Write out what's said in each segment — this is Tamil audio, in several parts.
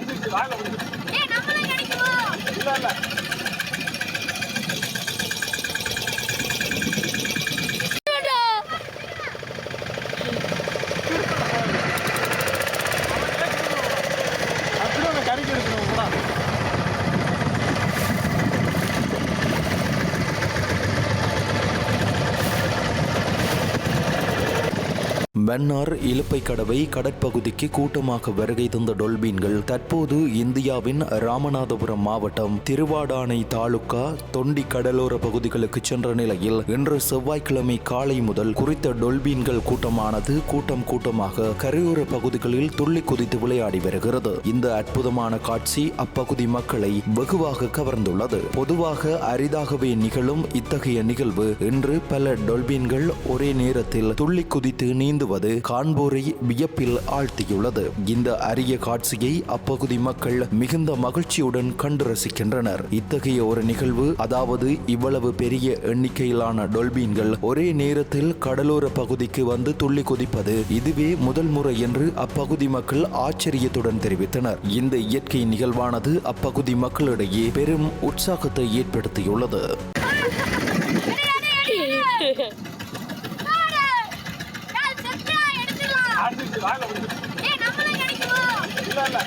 அடிச்சு வாங்க. இல்ல இல்ல அப்படியே உன்னை கறிக்கு எடுக்கணும் கூட மன்னார் இலுப்பை கடவை கடற்பகுதிக்கு கூட்டமாக வருகை தந்த டொல்பீன்கள் தற்போது இந்தியாவின் ராமநாதபுரம் மாவட்டம் திருவாடானை தாலுகா தொண்டி கடலோர பகுதிகளுக்கு சென்ற நிலையில் இன்று செவ்வாய்க்கிழமை காலை முதல் குறித்த டொல்பீன்கள் கூட்டமானது கூட்டம் கூட்டமாக கரையோர பகுதிகளில் துள்ளி குதித்து விளையாடி வருகிறது. இந்த அற்புதமான காட்சி அப்பகுதி மக்களை வெகுவாக கவர்ந்துள்ளது. பொதுவாக அரிதாகவே நிகழும் இத்தகைய நிகழ்வு இன்று பல டொல்பீன்கள் ஒரே நேரத்தில் துள்ளி குதித்து நீந்துவது காண்போரை வியப்பில் ஆழ்த்தியுள்ளது. இந்த அரிய காட்சியை அப்பகுதி மக்கள் மிகுந்த மகிழ்ச்சியுடன் கண்டு ரசிக்கின்றனர். இத்தகைய ஒரு நிகழ்வு அதாவது இவ்வளவு பெரிய எண்ணிக்கையிலான டொல்பீன்கள் ஒரே நேரத்தில் கடலோர பகுதிக்கு வந்து துள்ளி குதிப்பது இதுவே முதல் முறை என்று அப்பகுதி மக்கள் ஆச்சரியத்துடன் தெரிவித்தனர். இந்த இயற்கை நிகழ்வானது அப்பகுதி மக்களிடையே பெரும் உற்சாகத்தை ஏற்படுத்தியுள்ளது. இல்லை இல்லை.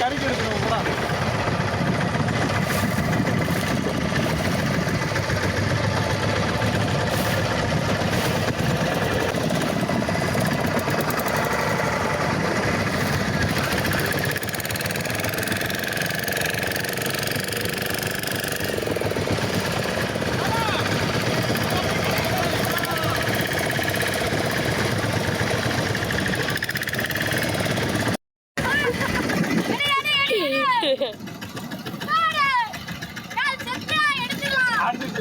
கறிக்கு எடுக்கணும்.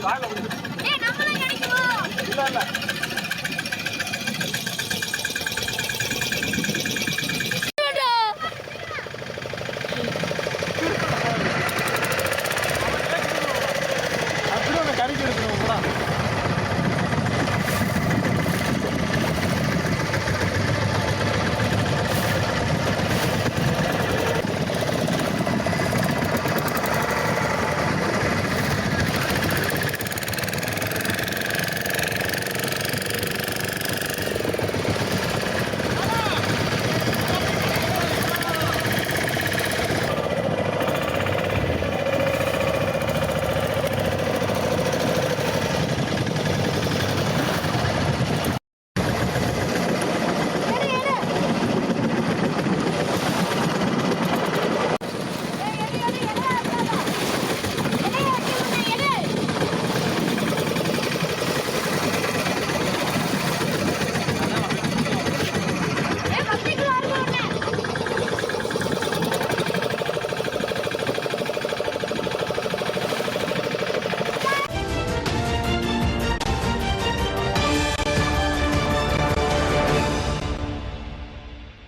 இல்ல இல்ல.